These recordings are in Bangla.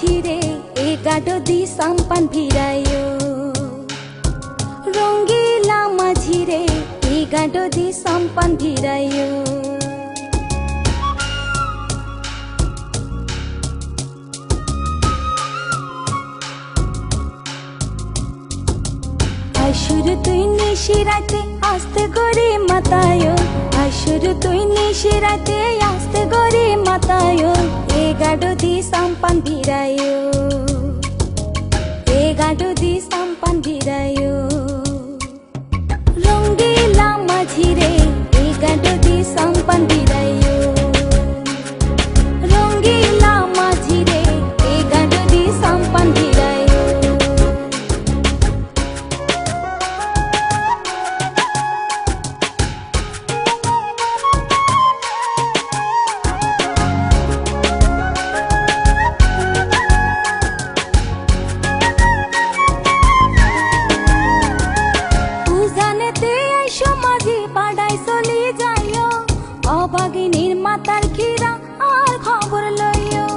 মাঝিরে এ গাডো দি সাম্পান ভিড়ায়ো রঙ্গিলা মাঝিরে এ গাডো দি সাম্পান ভিড়ায়ো আশুর তুই নিশিরাতে আস্তে গরি মাতায়ো আশুর তুই নিশিরাতে আস্তে গরি মাতায়ো এ গাডো দি সাম্পান উজানেতে আইসো, মাঝি পাড়াই চলি যাইও। অভাগিনীর মাতার খিরা আর খবর লইও।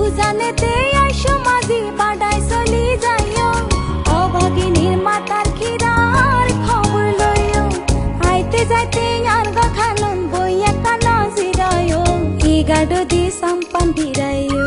উজানেতে আইসো, মাঝি পাড়াই চলি যাইও। অভাগিনীর মাতার খিরা আর খবর লইও। আইতে যাইতে আর গখানন বইয়া কানা জিরায়ো ই গাডো দি সাম্পান ভিড়ায়ো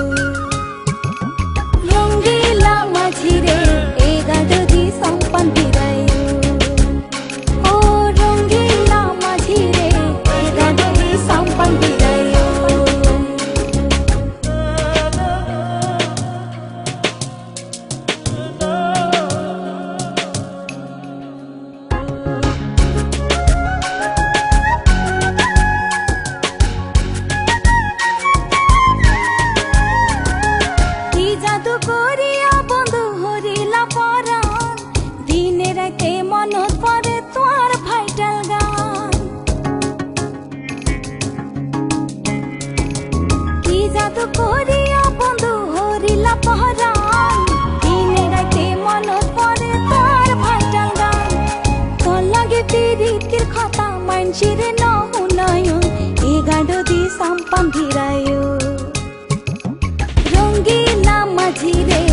করিয়া বন্ধু হরিলা পরাণ। দিনে রাতে মনত পড়ে তোর ভাইটাল গান। কি জাদু করিয়া বন্ধু হরিলা পরাণ। দিনে রাতে মনত পড়ে তোর ভাইটাল গান। তোর লাগে প্রীতির কথা মানসিরে নহুনায়ন এ গাডো দি সাম্পান ভিড়ায় TV.